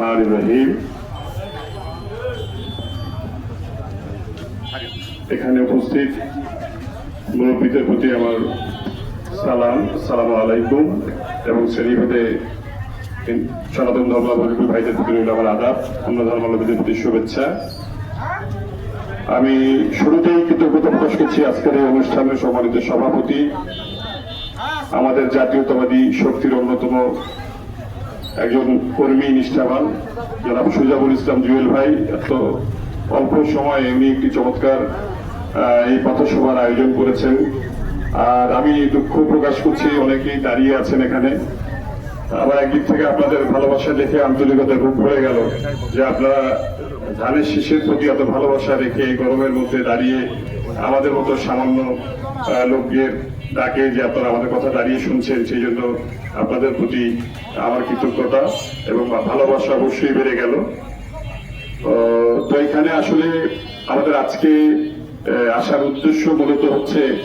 রহমান রহিম এখানে উপস্থিত মুরব্বীদের প্রতি আমার সালাম সালাম আলাইকুম, এবং শ্রেণীভেদে সনাতন ধর্মাবলম্বী ভাইদের প্রতি রইল আমার আদাব, অন্য ধর্মাবলম্বীদের প্রতি শুভেচ্ছা। আমি শুরুতেই কৃতজ্ঞতা প্রকাশ করছি আজকের এই অনুষ্ঠানের সম্মানিত সভাপতি। আমাদের জাতীয়তাবাদী শক্তির অন্যতম একজন কর্মী নিষ্ঠাবান, জনাব সুজাবুল ইসলাম জুয়েল ভাই। এত অল্প সময়ে উনি একটি চমৎকার এই পথসভার আয়োজন করেছেন। আর আমি দুঃখ প্রকাশ করছি, অনেকেই দাঁড়িয়ে আছেন এখানে। আবার একদিক থেকে আপনাদের ভালোবাসা দেখে আন্তরিকতা রূপ হয়ে গেল যে আপনারা ধানের শীষের প্রতি এত ভালোবাসা রেখে এই গরমের মধ্যে দাঁড়িয়ে আমাদের মতো সামান্য লোকের ডাকে যে আপনারা আমাদের কথা দাঁড়িয়ে শুনছেন, সেই জন্য আপনাদের প্রতি আমার কৃতজ্ঞতা এবং ভালোবাসা অবশ্যই বেড়ে গেল। তো এখানে আসলে আমাদের আজকে আসার উদ্দেশ্য মূলত হচ্ছে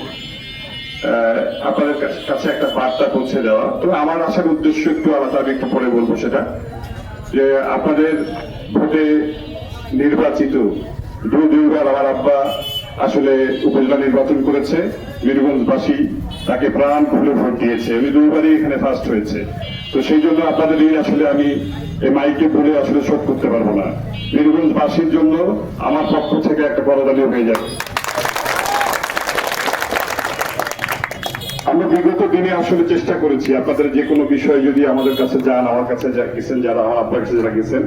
আপনাদের কাছ- কাছে একটা বার্তা পৌঁছে দেওয়া। তো আমার আসার উদ্দেশ্য একটু আলাদা আমি একটু পরে বলব সেটা, যে আপনাদের ভোটে নির্বাচিত দু দুইবার আমার আব্বা আসলে উপজেলা নির্বাচন করেছে। বীরগঞ্জবাসী তাকে প্রাণ খুলে ভোট দিয়েছে। উনি দুইবারই এখানে ফার্স্ট হয়েছে। তো সেই জন্য আপনাদের এই আসলে আমি এই মাইকে বলে আসলে শোধ করতে পারব না। বীরগঞ্জবাসীর জন্য আমার পক্ষ থেকে একটা বড়দানীয় হয়ে যাবে। আমরা বিগত দিনে আসলে চেষ্টা করেছি। আপনাদের যে কোনো বিষয়ে যদি আমাদের কাছে যান, আমার কাছে যা গেছেন, যারা আমার আপনার কাছে যারা গেছেন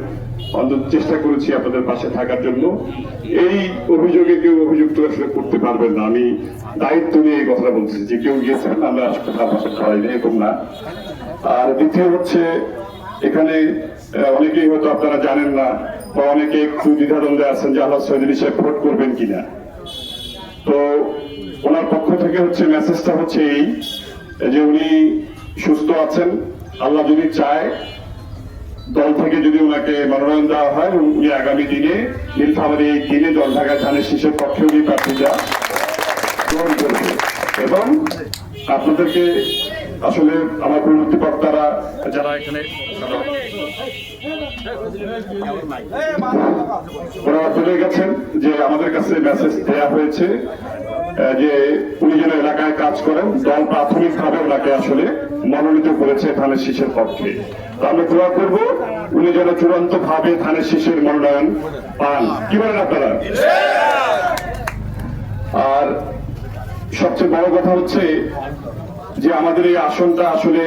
অন্তত চেষ্টা করেছি আপনাদের পাশে থাকার জন্য। এই অভিযোগে কেউ অভিযুক্ত আসলে করতে পারবেন না। আমি দায়িত্ব নিয়ে এই কথাটা বলছি যে কেউ গিয়েছেন, আমরা তার পাশে খাওয়াই না এরকম না। আর দ্বিতীয় হচ্ছে, এখানে অনেকেই হয়তো আপনারা জানেন না বা অনেকে একটু দ্বিধাদ্বন্দ্বে আছেন যে আল্লাহ সৈদিন সাহেব ভোট করবেন কিনা। তো ওনার পক্ষ থেকে হচ্ছে মেসেজটা হচ্ছে এই, যে উনি সুস্থ আছেন, আল্লাহ যদি চায় দল থেকে যদি ওনাকে মনোনয়ন দেওয়া হয়, উনি আগামী দিনে নীলফামারী এই দিনে দল ঢাকা ধানের শীষের পক্ষে উনি প্রার্থীরা গ্রহণ করবে এবং আপনাদেরকে আসলে আমার বক্তারা যারা এখানে ওনারা বলে গেছেন যে আমাদের কাছে মেসেজ দেয়া হয়েছে। যে উনি যেন এলাকায় কাজ করেন, দল প্রাথমিকভাবে ওনাকে আসলে মনোনীত করেছে ধানের শীষের পক্ষে। তো আমরা দোয়া করব উনি যেন চূড়ান্ত ভাবে ধানের শীষের মনোনয়ন পান। কি বলেন আপনারা? আর সবচেয়ে বড় কথা হচ্ছে যে আমাদের এই আসনটা আসলে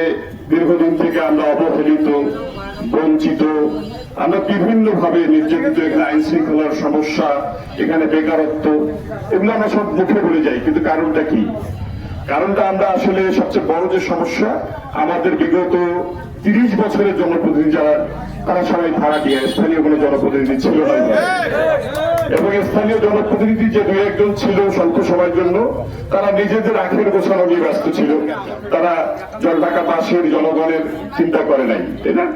দীর্ঘদিন থেকে আমরা অবহেলিত, বঞ্চিত আমরা বিভিন্ন ভাবে নির্যাতিত এখানে আইন শৃঙ্খলার সমস্যা, এখানে বেকারত্ব, এগুলো আমরা সব মুখে বলে যাই, কিন্তু কারণটা কি? কারণটা আমরা আসলে সবচেয়ে বড় যে সমস্যা, আমাদের বিগত তিরিশ বছরের জনপ্রতিনিধি যারা, তারা সবাই ভাড়া দিয়ে স্থানীয় কোনো জনপ্রতিনিধি ছিল না এবং স্থানীয় জনপ্রতিনিধি যে দুই একজন ছিল স্বল্প সময়ের জন্য, তারা নিজেদের আখের গোছানো নিয়ে ব্যস্ত ছিল। তারা জলঢাকাবাসীর জনগণের চিন্তা করে নাই, তাই না?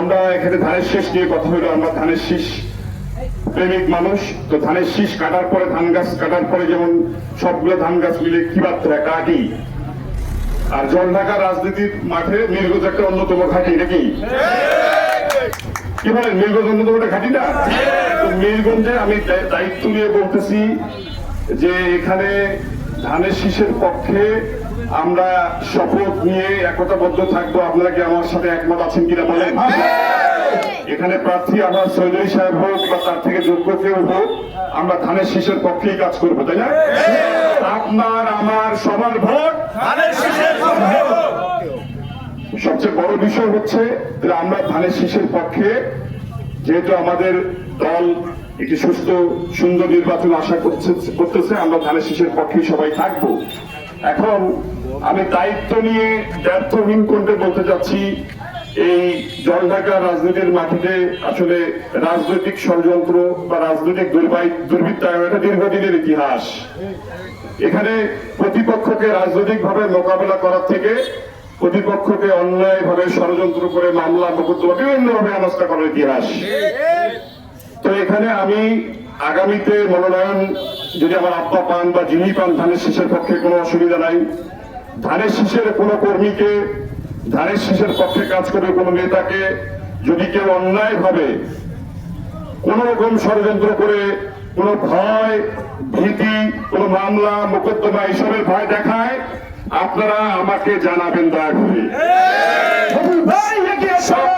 আমরা এখানে ধানের শেষ নিয়ে কথা হলো। আমরা ধানের শীষ প্রেমিক মানুষ, তো ধানের শীষ কাটার পরে ধান গাছ, কাটার পরে যেমন সবগুলো ধান গাছ মিলে কি বাদ কাটি। আর জলঢাকা রাজনীতির মাঠে নীলগঞ্জ একটা অন্যতম ঘাঁটি, নাকি? কি বলেন, নীলগঞ্জ অন্যতম একটা ঘাঁটি না? তো নীলগঞ্জে আমি দায়িত্ব নিয়ে বলতেছি যে এখানে ধানের শীষের পক্ষে আমরা শপথ নিয়ে একতাবদ্ধ থাকব। আপনারা কি আমার সাথে একমত আছেন কিনা বলেন? এখানে প্রার্থী আমার চৌধুরী সাহেব হোক বা তার থেকে যোগ্য কেউ হোক আমরা ধানের শীষের পক্ষেই কাজ করব তাই না? আপনার আমার সবার ভোট। সবচেয়ে বড় বিষয় হচ্ছে যে আমরা ধানের শীষের পক্ষে যেহেতু আমাদের দল একটি সুস্থ সুন্দর নির্বাচন আশা করতেছে আমরা ধানের শীষের পক্ষেই সবাই থাকব। এখন আমি দায়িত্ব নিয়ে ব্যর্থহীন করতে বলতে চাচ্ছি এই জলঢাকা রাজনীতির মাটিতে আসলে রাজনৈতিক ষড়যন্ত্র বা রাজনৈতিক দুর্বৃত্তায়ন এটা দীর্ঘদিনের ইতিহাস। এখানে প্রতিপক্ষকে রাজনৈতিক ভাবে মোকাবেলা করার থেকে প্রতিপক্ষকে অন্যায় ভাবে ষড়যন্ত্র করে মামলা, মোকদ্দমা বিভিন্ন ভাবে হেনস্থা করার ইতিহাস। তো এখানে আমি আগামীতে মনোনয়ন যদি আমার আব্বা পান বা যিনি পান, ধানের শেষের পক্ষে কোনো অসুবিধা নাই। ধানের শীষের কোনো কর্মীকে ধানের শীষের পক্ষে কাজ করে কোনো নেতাকে যদি কেউ অন্যায় ভাবে কোন রকম ষড়যন্ত্র করে কোন ভয় ভীতি কোন মামলা মোকদ্দমা এসবের ভয় দেখায় আপনারা আমাকে জানাবেন দয়া করে বাবু ভাই এগিয়ে চলো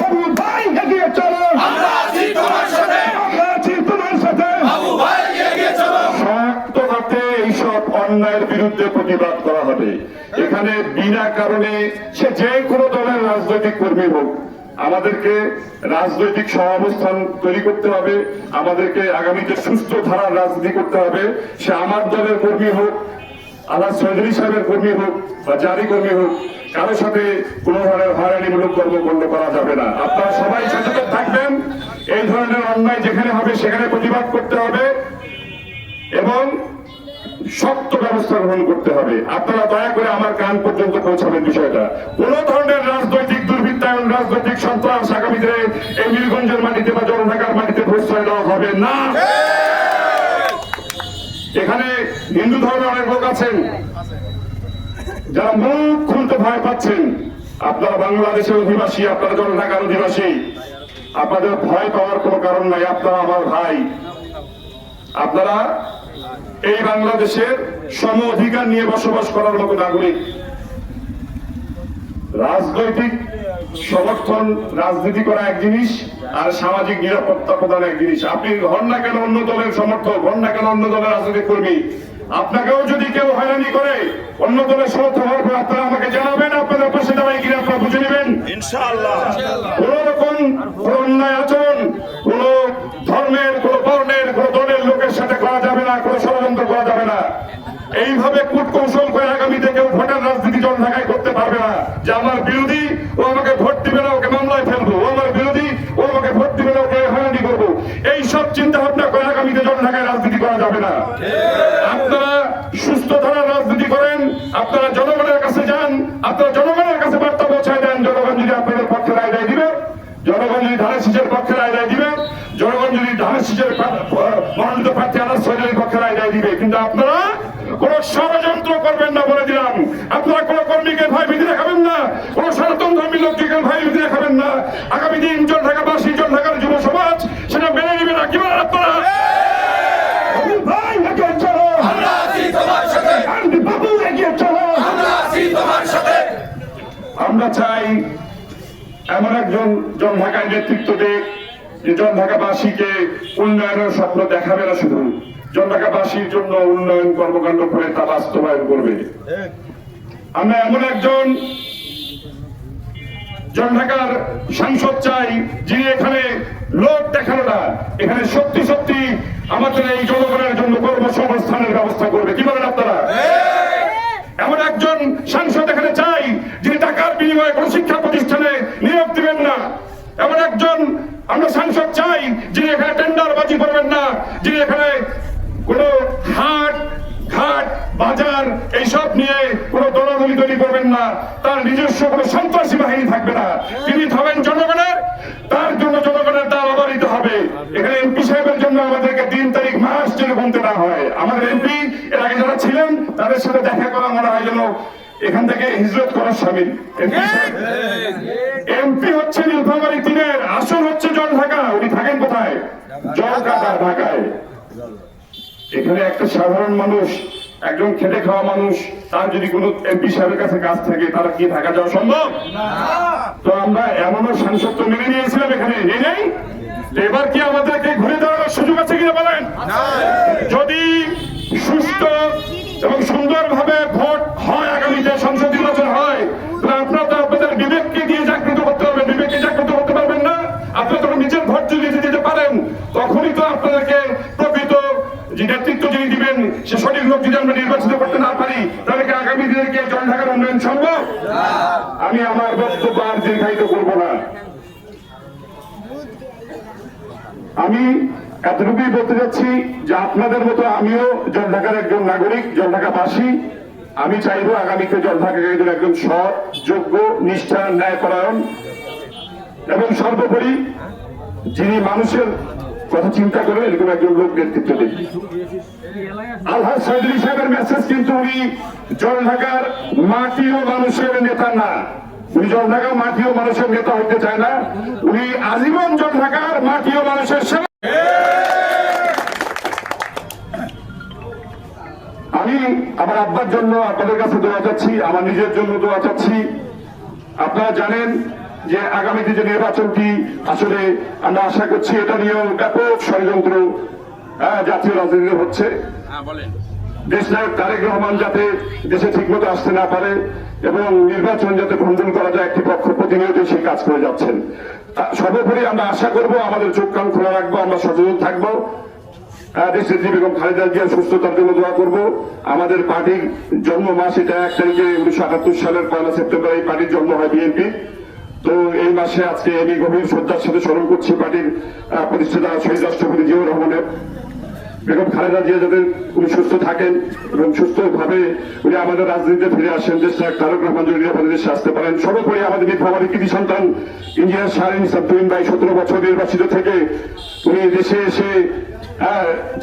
বাবু ভাই এগিয়ে চলো আমরা আছি তোমার সাথে শক্ত হাতে এইসব অন্যায়ের বিরুদ্ধে প্রতিবাদ করা হবে। এখানে বিনা কারণে সে যে কোনো দলের রাজনৈতিক কর্মী হোক, আমাদেরকে রাজনৈতিক সহাবস্থান তৈরি করতে হবে, আমাদেরকে আগামীতে সুস্থ ধারার রাজনীতি করতে হবে। সে আমার দলের কর্মী হোক আল্লাহ চৌধুরী সাহেবের কর্মী হোক বা জারি কর্মী হোক কারোর সাথে কোন ধরনের হয়রানিমূলক কর্মকাণ্ড করা যাবে না। আপনারা সবাই সচেতন থাকবেন, এই ধরনের অন্যায় যেখানে হবে সেখানে প্রতিবাদ করতে হবে এবং শক্ত ব্যবস্থা গ্রহণ করতে হবে। আপনারা দয়া করে আমার কান পর্যন্ত পৌঁছাবেন বিষয়টা। কোন ধরনের রাজনৈতিক দুর্বৃত্তায়ন, রাজনৈতিক সন্ত্রাস আগামী দিনে এই নীলগঞ্জের মাটিতে বা জনঢাকার মাটিতে প্রশ্রয় দেওয়া হবে না। এখানে হিন্দু ধর্মের অনেক লোক আছেন। যারা মুখ খুলতে ভয় পাচ্ছেন। আপনারা বাংলাদেশের অধিবাসী, আপনারা জনঢাকার অধিবাসী। আপনাদের ভয় পাওয়ার কোনো কারণ নাই। আপনারা আমার ভাই। আপনারা এই বাংলাদেশের সম অধিকার নিয়ে বসবাস করার মতো নাগরিক। রাজনৈতিক সমর্থন রাজনীতি করা এক জিনিস আর সামাজিক নিরাপত্তা প্রদান এক জিনিস। আপনি হন না কেন অন্য দলের সমর্থক হন না কেন অন্য দলের রাজনৈতিক কর্মী? আপনাকেও যদি কেউ হয়রানি করে অন্য দলের সমর্থক হওয়ার পর আপনারা আমাকে জানাবেন আপনাদের পাশে দাঁড়াই কিনা আপনারা বুঝে নেবেন। কোন রকম কোন অন্যায় আচরণ কোন ধর্মের কোন কোন দলের লোকের সাথে করা যাবে না কোন ষড়যন্ত্র করা যাবে না এইভাবে কূটকৌশল করে আগামীতে কেউ ভোটের রাজনীতি জন ঢাকায় করতে পারবে না। যে আমার বিরোধী, ও আমাকে ভোট দিবে না, ওকে মামলায় ফেলব। ও আমার বিরোধী, ও আমাকে ভোট দিবে না, ওকে হয়রানি করব। এই সব চিন্তা ভাবনা করে আগামীতে জন ঢাকায় রাজনীতি করা যাবে না। আপনারা সুস্থ ধারার রাজনীতি করেন, আপনারা জনগণের কাছে যান, আপনারা জনগণের কাছে বার্তা পৌঁছায় দেন। জনগণ যদি আপনাদের পক্ষে রায় দেয় দিবে, জনগণ যদি ধানের শীষের পক্ষে রায় দেয় দিবে, জনগণ যদি ধানের শীষের মনোনীত প্রার্থী আনার সরকারের পক্ষে রায় দেয় দিবে। কিন্তু আপনারা কোন ষড়যন্ত্র করবেন না বলে দিলাম। আপনারা কোন কর্মীকে ভাই ভীতি দেখাবেন না কোন সনাতন ধর্মী লোককে ভাই ভীতি দেখাবেন না। আগামী দিন জন ঢাকাবাসী জন ঢাকার যুব সমাজ সেটা মেনে নেবে না। কি বলেন আপনারা? ভাই এগিয়ে চলো আমরা আছি তোমার সাথে। বাবু এগিয়ে চলো। আমরা আছি তোমার সাথে। আমরা চাই এমন একজন জন ঢাকায় নেতৃত্ব দেখ যে জন ঢাকাবাসীকে উন্নয়নের স্বপ্ন দেখাবে না শুধু। জন ঢাকাবাসীর জন্য উন্নয়ন কর্মকাণ্ড করে তা বাস্তবায়ন করবে। আমরা এমন একজন জন ঢাকার সাংসদ চাই, যিনি এখানে লোক দেখানো না। এখানে সত্যি সত্যি আমাদের এই জনগণের জন্য কর্মসংস্থানের ব্যবস্থা করবে। কি বলেন আপনারা? এমন একজন সাংসদ এখানে চাই, যিনি টাকার বিনিময়ে কোন শিক্ষা প্রতিষ্ঠানে নিয়োগ দিবেন না। এমন একজন আমরা সাংসদ চাই, যিনি এখানে টেন্ডার বাজি করবেন না, যিনি এখানে কোন হাট ঘাট বাজার এইসব নিয়ে কোন দলাদলি তৈরি করবেন না। তার নিজস্ব কোন সন্ত্রাসী বাহিনী থাকবে না। তিনি হবেন জনগণের তার জন্য জনগণের দাম অবারিত হবে। এখানে এমপি সাহেবের জন্য আমাদেরকে তিন তারিখ মাস যেন গুনতে না হয়। আমাদের এমপি এর আগে যারা ছিলেন তাদের সাথে দেখা করা মনে হয় যেন এখান থেকে হিজরত করার সামিল। এমপি হচ্ছে নীলফামারী তিনের আসল হচ্ছে জল ঢাকা। উনি থাকেন কোথায়? জল কাটা ঢাকায়। এখানে একটা সাধারণ মানুষ একজন খেটে খাওয়া মানুষ তার যদি কোনো এমপি সাহেবের কাছে কাজ থাকে তারা কি থাকা যাওয়া সম্ভব? তো আমরা এমনও সাংসদ তো মেনে নিয়েছিলাম এখানে এবার কি আমাদেরকে ঘুরে দাঁড়ানোর সুযোগ আছে কিনা বলেন? যদি যদি নির্বাচিত করতে না পারি, তাহলে কি আগামী দিনে কি জল ঢাকার উন্নয়ন সম্ভব? আমি আমার বক্তব্য আর দীর্ঘায়িত করব না। আমি এতটুকুই বলতে যাচ্ছি যে আপনাদের মতো আমিও জলঢাকার একজন নাগরিক জলঢাকাবাসী আমি চাইব আগামীতে জল জলঢাকাকে একজন সৎ, যোগ্য নিষ্ঠা ন্যায়পরায়ণ এবং সর্বোপরি যিনি মানুষের কথা চিন্তা করে এরকম একজন লোক নেতৃত্ব দিন আলহাজ চৌধুরী সাহেবের মেসেজ কিন্তু উনি জল ঢাকার মাটি ও মানুষের নেতা না। উনি জল ঢাকার মাটি ও মানুষের নেতা হইতে চায় না। উনি আজীবন জল ঢাকার মাটি ও মানুষের আমি আমার আব্বার জন্য আপনাদের কাছে দোয়া চাচ্ছি, আমার নিজের জন্য দোয়া চাচ্ছি। আপনারা জানেন যে আগামীতে যে নির্বাচনটি আসলে আমরা আশা করছি এটা নিয়েও ব্যাপক ষড়যন্ত্র জাতীয় রাজনীতিতে হচ্ছে। দেশ নায়ক তারেক রহমান যাতে দেশে ঠিকমতো আসতে না পারে এবং নির্বাচন যাতে খণ্ডন করা যায় একটি পক্ষ প্রতিনিয়ত সেই কাজ করে যাচ্ছেন। সর্বোপরি আমরা আশা করব আমাদের চোখ কান খোলা রাখব আমরা সচেতন থাকব। আহ, দেশের বেগম খালেদা জিয়ার সুস্থতার জন্য দোয়া করব। আমাদের পার্টির জন্ম মাস এটা এক তারিখে উনিশশো আটাত্তর সালের পয়লা সেপ্টেম্বর এই পার্টির জন্ম হয় বিএনপি তো এই মাসে আজকে আমি গভীর শ্রদ্ধার সাথে স্মরণ করছি পার্টির প্রতিষ্ঠাতা শহীদ রাষ্ট্রপতি জিয়াউর রহমানের। বেগম খালেদা জিয়া যাতে উনি সুস্থ থাকেন এবং সুস্থভাবে উনি আমাদের রাজনীতিতে ফিরে আসেন, দেশ তারক রহমান যদি নিরাপদে দেশে আসতে পারেন, সর্বোপরি আমাদের নির্ভাবাদী কৃতি সন্তান ইঞ্জিনিয়ার শাহিন সাবতুইন ভাই সতেরো বছর নির্বাচিত থেকে উনি দেশে এসে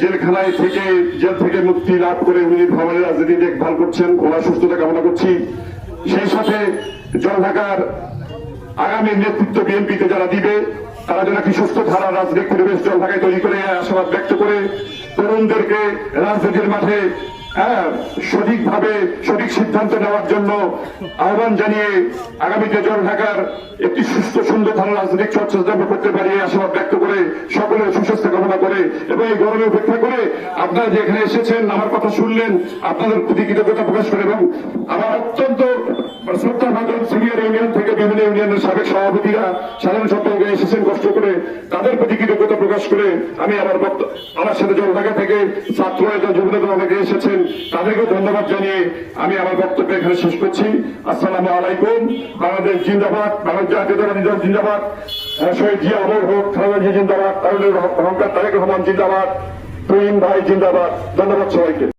জেলখানায় থেকে, জেল থেকে মুক্তি লাভ করে উনি নির্ভাবাদী রাজনীতি দেখভাল করছেন, ওনার সুস্থতা কামনা করছি। সেই সাথে জল ঢাকার আগামী নেতৃত্ব বিএনপিতে যারা দিবে, তারা যেন একটি সুস্থ ধারা রাজনৈতিক পরিবেশ জল ঢাকায় তৈরি করে, আশাবাদ ব্যক্ত করে, তরুণদেরকে রাজনীতির মাঠে সঠিকভাবে সঠিক সিদ্ধান্ত নেওয়ার জন্য আহ্বান জানিয়ে আগামীতে জল ঢাকার একটি সুস্থ, সুন্দর ধারা রাজনৈতিক চর্চা করতে পারি আশাবাদ ব্যক্ত করে সকলের সুস্বাস্থ্য কামনা করে এবং এই গরমে উপেক্ষা করে আপনারা যে এখানে এসেছেন, আমার কথা শুনলেন, আপনাদের প্রতি কৃতজ্ঞতা প্রকাশ করে এবং আমার অত্যন্ত শ্রদ্ধা ভাজন সিনিয়র ইউনিয়ন থেকে বিভিন্ন ইউনিয়নের সাবেক সভাপতিরা, সাধারণ সম্পাদক এসেছেন কষ্ট করে, তাদের প্রতি কৃতজ্ঞতা প্রকাশ করে আমি আমার আমার সাথে জলঢাকা থেকে ছাত্র নেতা, যুব নেতা অনেকে এসেছেন তাদেরকে ধন্যবাদ জানিয়ে আমি আমার বক্তব্য এখানে শেষ করছি। আসসালাম আলাইকুম। বাংলাদেশ জিন্দাবাদ, বাংলাদেশ জাতীয়তাবাদী দল জিন্দাবাদ শহীদ জিয়া অমর হোক, খালেদা জিয়া জিন্দাবাদ তাহলে অহংকার তারেক রহমান জিন্দাবাদ, তুহিন ভাই জিন্দাবাদ। ধন্যবাদ সবাইকে।